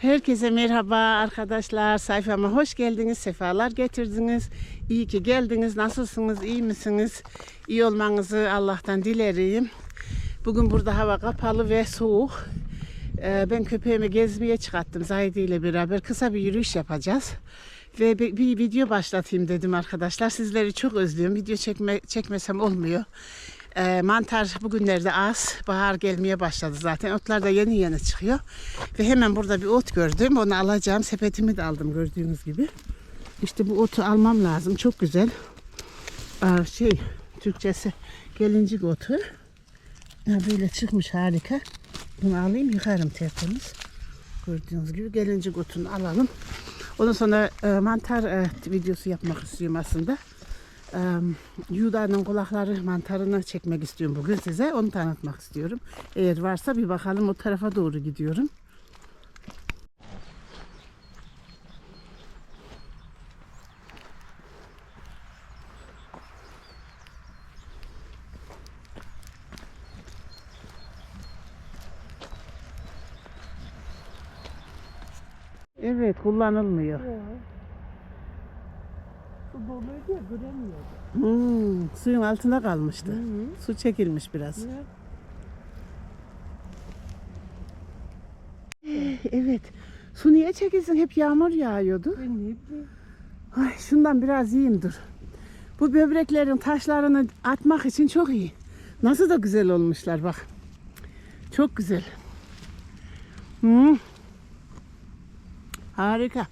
Herkese merhaba arkadaşlar. Sayfama hoş geldiniz. Sefalar getirdiniz. İyi ki geldiniz. Nasılsınız? İyi misiniz? İyi olmanızı Allah'tan dilerim. Bugün burada hava kapalı ve soğuk. Ee, Ben köpeğimi gezmeye çıkarttım Zahide ile beraber. Kısa bir yürüyüş yapacağız. Ve bir, video başlatayım dedim arkadaşlar. Sizleri çok özlüyorum. Video çekme, çekmesem olmuyor. Ee, mantar bugünlerde az. Bahar gelmeye başladı zaten. Otlar da yeni yeni çıkıyor. Ve hemen burada bir ot gördüm. Onu alacağım. Sepetimi de aldım gördüğünüz gibi. İşte bu otu almam lazım. Çok güzel. Aa, şey Türkçesi gelincik otu. Ha, böyle çıkmış harika. Bunu alayım yıkarım tertemiz. Gördüğünüz gibi gelincik otunu alalım. Ondan sonra e, mantar e, videosu yapmak istiyorum aslında. Yuda'nın kulakları mantarını çekmek istiyorum bugün size. Onu tanıtmak istiyorum. Eğer varsa bir bakalım o tarafa doğru gidiyorum. Evet kullanılmıyor. Doluydu ya göremiyordu. Hmm, suyun altına kalmıştı. Su çekilmiş biraz. Evet. Su niye çekilsin? Hep yağmur yağıyordu. Ben ne bileyim. Ay şundan biraz yiyeyim dur. Bu böbreklerin taşlarını atmak için çok iyi. Nasıl da güzel olmuşlar bak. Çok güzel. Hmm. Harika.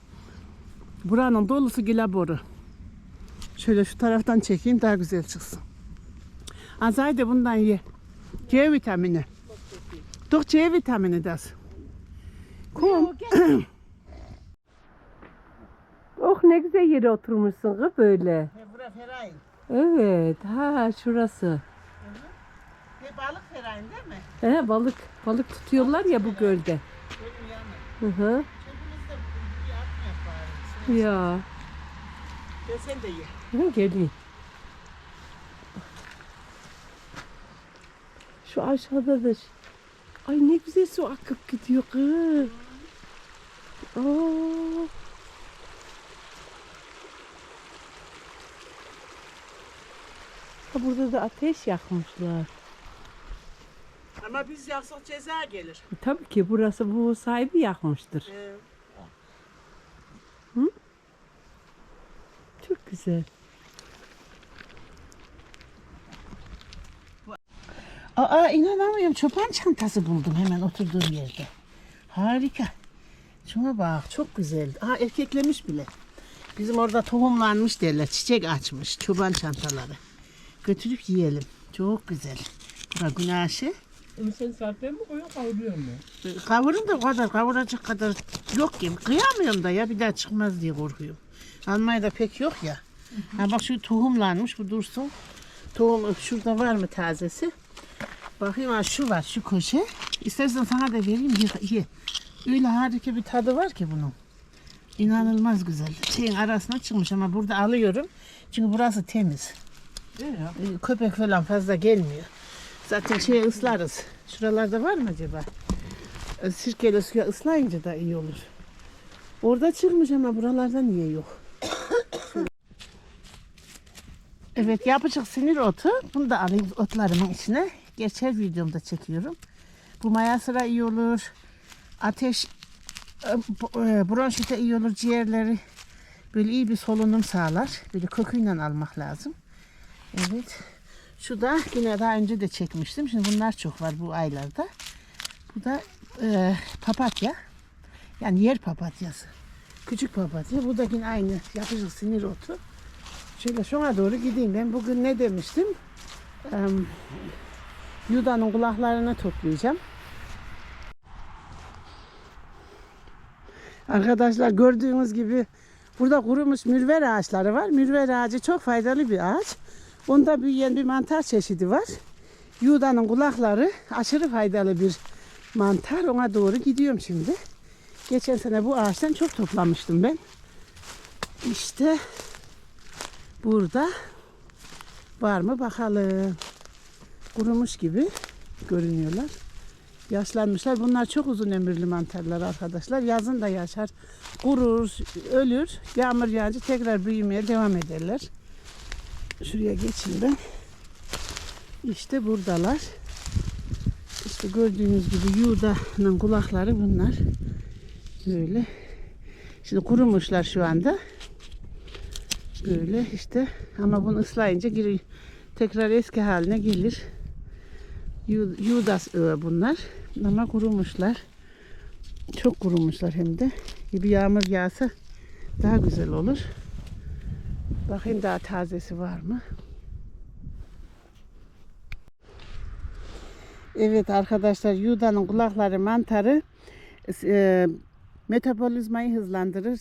Buranın dolusu gila boru. Şöyle şu taraftan çekeyim daha güzel çıksın. Azay da bundan ye. C vitamini. Doch C vitamini das. Kom. Oh ne güzel yere oturmuşsun kız böyle. Evet ha şurası. balık Ferayn değil mi? He balık balık tutuyorlar ya bu gölde. Hı hı. Ya. Sen de ye. Hı, geleyim. Şu aşağıda da Ay ne güzel su akıp gidiyor kız. Aa. Ha, burada da ateş yakmışlar. Ama biz yaksak ceza gelir. Tabii ki burası bu sahibi yakmıştır. Ee, Çok güzel. Aa inanamıyorum. Çoban çantası buldum hemen oturduğum yerde. Harika. Şuna bak çok güzel. Aa erkeklemiş bile. Bizim orada tohumlanmış derler. Çiçek açmış. Çoban çantaları. Götürüp yiyelim. Çok güzel. Bura güneşi. Onu sen zaten mi koyuyor kavuruyor mu? Kavurun da o kadar kavuracak kadar yok ki. Kıyamıyorum da ya bir daha çıkmaz diye korkuyorum. Almanya'da pek yok ya. Ha bak şu tohumlanmış bu dursun. Tohum şurada var mı tazesi? Bakayım ha şu var şu köşe. İstersen sana da vereyim ye. ye. Öyle harika bir tadı var ki bunun. İnanılmaz güzel. Şeyin arasına çıkmış ama burada alıyorum. Çünkü burası temiz. Ee, Köpek falan fazla gelmiyor. Zaten şey ıslarız. Şuralarda var mı acaba? Ee, Sirkeli suya ıslayınca da iyi olur. Orada çıkmış ama buralarda niye yok? evet yapacak sinir otu. Bunu da alayım otlarımın içine. Gerçi videomda çekiyorum. Bu maya sıra iyi olur. Ateş e, e, bronşite iyi olur. Ciğerleri böyle iyi bir solunum sağlar. Böyle köküyle almak lazım. Evet. Şu da yine daha önce de çekmiştim. Şimdi bunlar çok var bu aylarda. Bu da e, papatya. Yani yer papatyası. Küçük papatya. Bu da yine aynı yapıcı sinir otu. Şöyle şuna doğru gideyim. Ben bugün ne demiştim? Ee, Yuda'nın kulaklarını toplayacağım. Arkadaşlar gördüğünüz gibi burada kurumuş mürver ağaçları var. Mürver ağacı çok faydalı bir ağaç. Onda büyüyen bir mantar çeşidi var. Yuda'nın kulakları aşırı faydalı bir mantar. Ona doğru gidiyorum şimdi. Geçen sene bu ağaçtan çok toplamıştım ben. İşte burada var mı bakalım. Kurumuş gibi görünüyorlar. Yaşlanmışlar. Bunlar çok uzun ömürlü mantarlar arkadaşlar. Yazın da yaşar. Kurur, ölür. Yağmur yağınca tekrar büyümeye devam ederler. Şuraya geçeyim ben. İşte buradalar. İşte gördüğünüz gibi Yuda'nın kulakları bunlar. Böyle. Şimdi kurumuşlar şu anda. Böyle işte ama bunu ıslayınca geri tekrar eski haline gelir. Yu- Yudas öğe bunlar ama kurumuşlar. Çok kurumuşlar hem de. Bir yağmur yağsa daha güzel olur. Bakayım daha tazesi var mı? Evet arkadaşlar Yuda'nın kulakları mantarı e, metabolizmayı hızlandırır,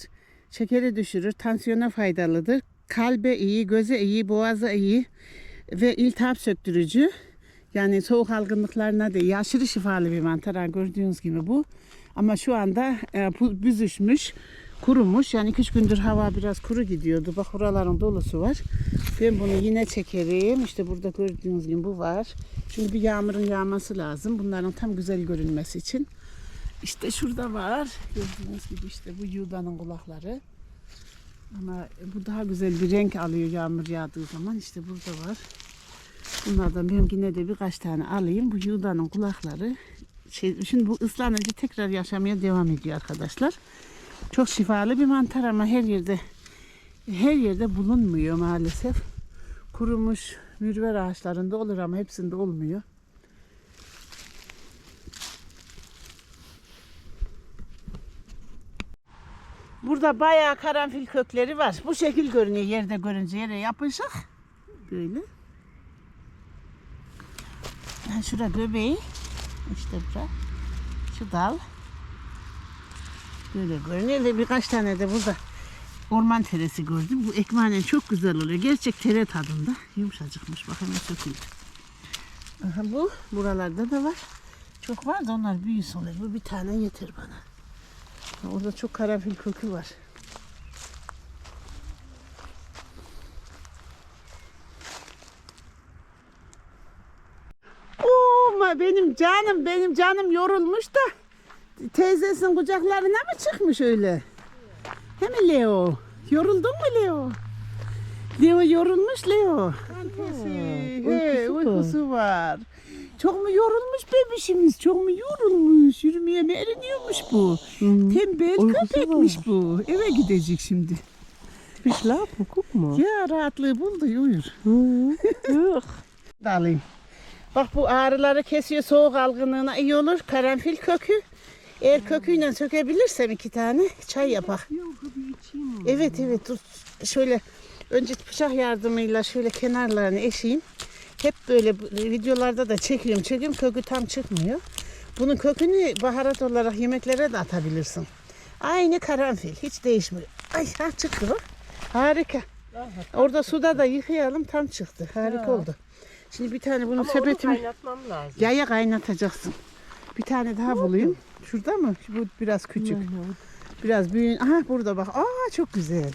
şekeri düşürür, tansiyona faydalıdır. Kalbe iyi, göze iyi, boğaza iyi ve iltihap söktürücü. Yani soğuk algınlıklarına iyi. Aşırı şifalı bir mantar gördüğünüz gibi bu. Ama şu anda e, büzüşmüş, kurumuş. Yani 2-3 gündür hava biraz kuru gidiyordu. Bak buraların dolusu var. Ben bunu yine çekerim. İşte burada gördüğünüz gibi bu var. Çünkü bir yağmurun yağması lazım. Bunların tam güzel görünmesi için. İşte şurada var. Gördüğünüz gibi işte bu Yuda'nın kulakları. Ama bu daha güzel bir renk alıyor yağmur yağdığı zaman. İşte burada var. Bunlardan ben yine de birkaç tane alayım. Bu Yuda'nın kulakları. Şey, şimdi bu ıslanınca tekrar yaşamaya devam ediyor arkadaşlar. Çok şifalı bir mantar ama her yerde her yerde bulunmuyor maalesef. Kurumuş mürver ağaçlarında olur ama hepsinde olmuyor. Burada bayağı karanfil kökleri var. Bu şekil görünüyor yerde görünce yere yapışık. Böyle. Şura göbeği. İşte bura. Şu dal. Böyle görünüyor ve birkaç tane de burada orman teresi gördüm. Bu ekmeğinin çok güzel oluyor. Gerçek tere tadında. Yumuşacıkmış. Bak hemen söküldü. Aha, bu buralarda da var. Çok var da onlar büyüsün. oluyor. Bu bir tane yeter bana. Orada çok karanfil kökü var. Benim canım benim canım yorulmuş da teyzesinin kucaklarına mı çıkmış öyle? He mi Leo? Yoruldun mu Leo? Leo yorulmuş Leo. Antesi. He, uykusu var. Çok mu yorulmuş bebişimiz? Çok mu yorulmuş? Yürümeye mi eriniyormuş bu? Tembel Uykusu köpekmiş var. bu. Eve gidecek şimdi. Bir schlafen, guck mal. Ya rahatlığı buldu uyur. Ugh. Da alayım. Bak bu ağrıları kesiyor soğuk algınlığına iyi olur. Karanfil kökü. Eğer köküyle sökebilirsem iki tane çay yapak. Evet evet dur şöyle önce bıçak yardımıyla şöyle kenarlarını eşeyim. Hep böyle videolarda da çekiyorum çekiyorum kökü tam çıkmıyor. Bunun kökünü baharat olarak yemeklere de atabilirsin. Aynı karanfil hiç değişmiyor. Ay ha çıktı bak. Harika. Orada suda da yıkayalım tam çıktı. Harika oldu. Şimdi bir tane bunun Ama onu sepetimi kaynatmam lazım. yaya kaynatacaksın. Bir tane daha bulayım. Şurada mı? Bu biraz küçük. Biraz büyüğün. Aha burada bak. Aa çok güzel.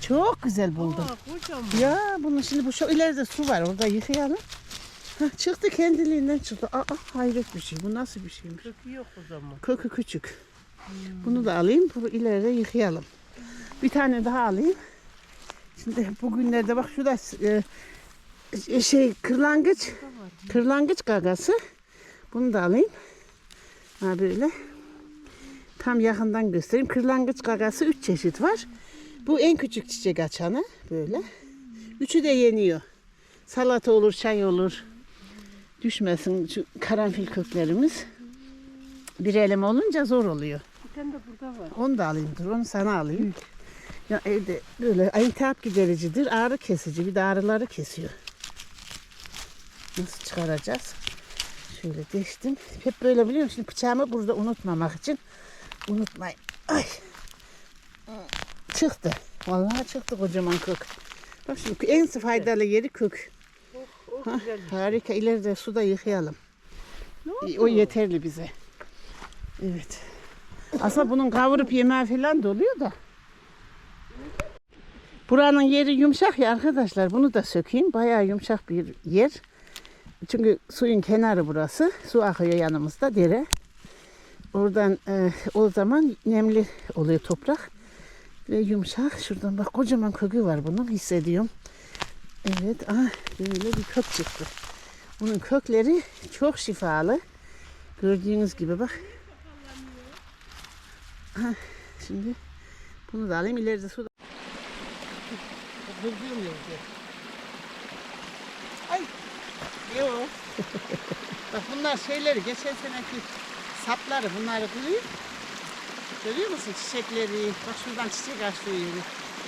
Çok güzel buldum. Aa, kocaman. Ya bunun şimdi bu şu ileride su var. Orada yıkayalım. Hah, çıktı kendiliğinden çıktı. Aa hayret bir şey. Bu nasıl bir şeymiş? Kökü yok o zaman. Kökü küçük. Bunu da alayım. Bu ileride yıkayalım. Bir tane daha alayım. Şimdi bugünlerde bak şurada e, şey kırlangıç kırlangıç gagası. Bunu da alayım. Ha böyle. Tam yakından göstereyim. Kırlangıç gagası 3 çeşit var. Bu en küçük çiçek açanı böyle. Üçü de yeniyor. Salata olur, çay olur. Düşmesin şu karanfil köklerimiz. Bir elim olunca zor oluyor. Bir tane de burada var. Onu da alayım dur. Onu sana alayım. Ya evde böyle iltihap gidericidir. Ağrı kesici. Bir de ağrıları kesiyor. Nasıl çıkaracağız? Şöyle geçtim. Hep böyle biliyor musun? Şimdi bıçağımı burada unutmamak için. Unutmayın. Ay. Çıktı. Vallahi çıktı kocaman kök. Bak şimdi en faydalı yeri kök. O Hah, güzel. harika. İleride suda yıkayalım. Ne O yeterli bize. Evet. Aslında bunun kavurup yemeği falan da oluyor da. Buranın yeri yumuşak ya arkadaşlar. Bunu da sökeyim. Bayağı yumuşak bir yer. Çünkü suyun kenarı burası. Su akıyor yanımızda dere. Oradan e, o zaman nemli oluyor toprak ve yumuşak. Şuradan bak kocaman kökü var bunun hissediyorum. Evet, ah, böyle bir kök çıktı. Bunun kökleri çok şifalı. Gördüğünüz gibi bak. Ah, şimdi bunu da alayım ileride yerde. Ay. Yok. bak bunlar şeyleri geçen seneki sapları bunları kırıyor. Görüyor musun çiçekleri? Bak şuradan çiçek açtığı yeri.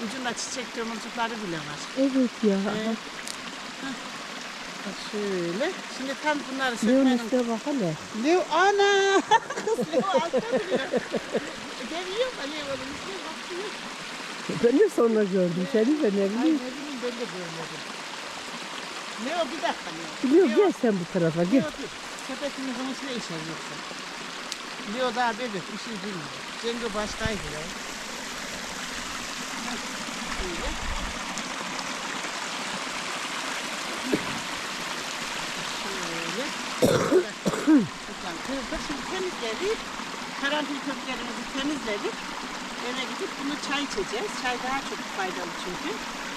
Ucunda çiçek tomurcukları bile var. Evet ya. Bak şöyle. Şimdi tam bunları sökmenin... üstüne bak hele. Leo ana! Kız Leo altta duruyor. Geliyor mu Leo'nun üstüne bakıyor. Ben de sonra gördüm seni de ne Ay ne bileyim. bileyim ben de görmedim. Leo bir dakika Leo. Leo, gel sen bu tarafa gel. Leo dur. Sepetimizin içine işer yoksa. Leo daha bebek bir şey bilmiyor. Cengo başkaydı ya. Böyle. Şöyle. Buradan kırdık. Şimdi temizledik. Karanfil köklerimizi temizledik. Eve gidip bunu çay içeceğiz. Çay daha çok faydalı çünkü.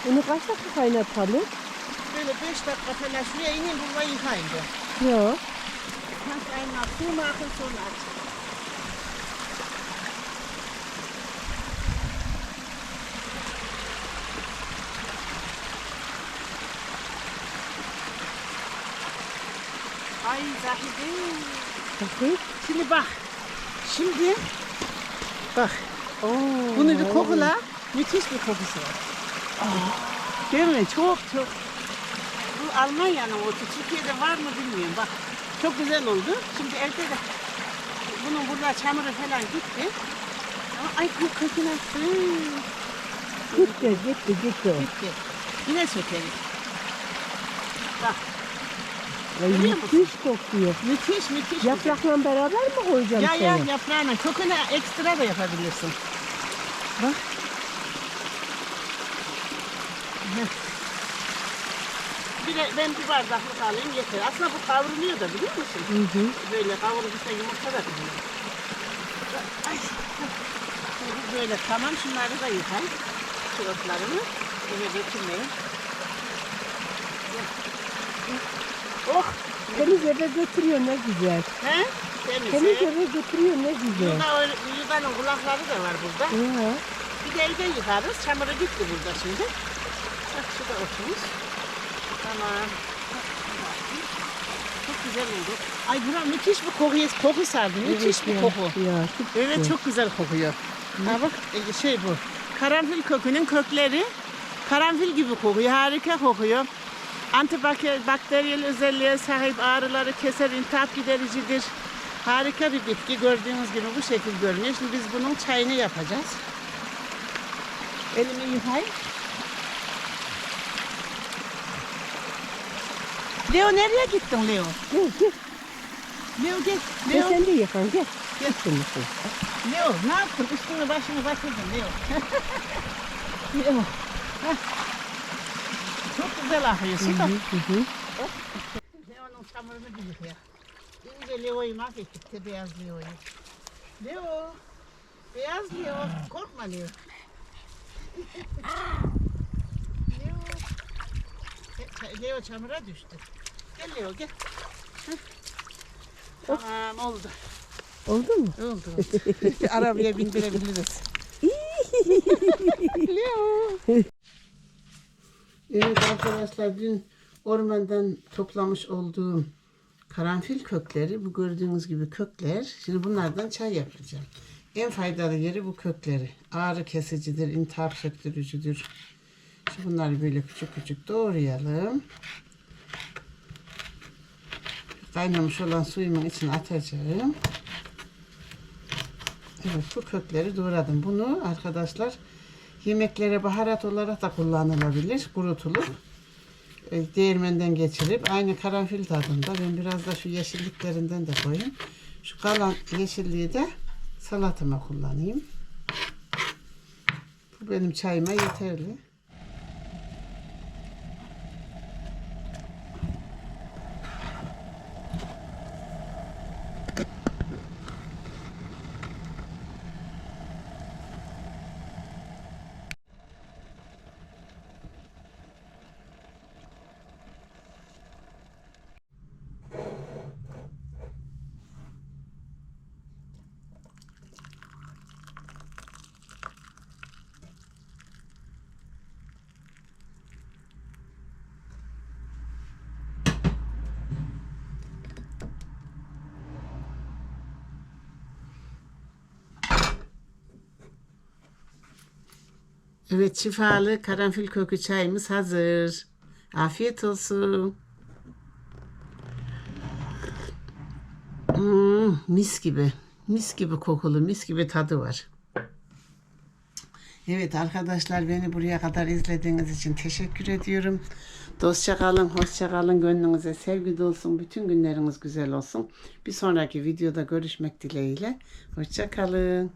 Onu kaç dakika kaynatalım? Böyle 5 dakika falan şuraya ineyim burada yıkayın da. Yok. Nasıl aynen suyumu akın sonra aç. Ay Zahide. Bakayım. Şimdi bak. Şimdi bak. Oo. Bunu bir kokula. Müthiş bir kokusu var. Değil mi? Çok çok. Almanya'nın otu. Türkiye'de var mı bilmiyorum. Bak çok güzel oldu. Şimdi evde de bunun burada çamuru falan gitti. Ama ay bu köküne Gitti gitti gitti. gitti. Yine sökelim. Bak Ay, Görüyor musun? müthiş kokuyor. müthiş müthiş. Yaprakla beraber mi koyacağım Ya ya yaprağına köküne ekstra da yapabilirsin. Bak. Heh. Bir ben bir bardaklık alayım yeter. Aslında bu kavruluyor da biliyor musun? Hı hı. Böyle kavrulup işte yumurta da. Ay. Şimdi böyle tamam şunları da yıkay. Çoraplarını eve götürmeyin. Oh! Temiz eve götürüyor ne güzel. He? Temiz. Temiz eve götürüyor ne güzel. Yuda, Yuda'nın kulakları da var burada. Ya. Bir de evde yıkarız. Çamuru gitti burada şimdi. Bak şu da oturmuş. Tamam. Çok güzel oldu. Ay bura müthiş bir koku, koku sardı. Müthiş bir koku. Ya Evet çok güzel kokuyor. Ha bak e, şey bu. Karanfil kökünün kökleri karanfil gibi kokuyor. Harika kokuyor. Antibakteriyel özelliğe sahip ağrıları keser, intihap gidericidir. Harika bir bitki. Gördüğünüz gibi bu şekil görünüyor. Şimdi biz bunun çayını yapacağız. Elimi yıkayayım. Leo nereye gittin Leo? Gel gel. Leo gel. Gel Leo. sen de yıkan gel. Gel. Şunu. Leo ne yaptın? Üstünü başını batırdın Leo. Leo. Çok güzel akıyor. Hı Süper. hı hı. hı. Leo'nun çamurunu bir yıkaya. İnce Leo'yu mahvettik de beyaz Leo'yu. Leo. Beyaz Leo. Korkma. Leo. Leo çamura düştü. Gel Leo gel. Heh. Tamam oldu. Oldu mu? Oldu oldu. Arabaya bindirebiliriz. Leo. Evet arkadaşlar dün ormandan toplamış olduğum karanfil kökleri bu gördüğünüz gibi kökler. Şimdi bunlardan çay yapacağım. En faydalı yeri bu kökleri. Ağrı kesicidir, intihap söktürücüdür. Şimdi bunları böyle küçük küçük doğrayalım. Kaynamış olan suyumun içine atacağım. Evet bu kökleri doğradım. Bunu arkadaşlar yemeklere baharat olarak da kullanılabilir. Kurutulup e, değirmenden geçirip aynı karanfil tadında. Ben biraz da şu yeşilliklerinden de koyayım. Şu kalan yeşilliği de salatıma kullanayım. Bu benim çayıma yeterli. Evet şifalı karanfil kökü çayımız hazır. Afiyet olsun. Hmm, mis gibi. Mis gibi kokulu, mis gibi tadı var. Evet arkadaşlar beni buraya kadar izlediğiniz için teşekkür ediyorum. Dostça kalın, hoşça kalın. Gönlünüze sevgi dolsun. Bütün günleriniz güzel olsun. Bir sonraki videoda görüşmek dileğiyle. Hoşça kalın.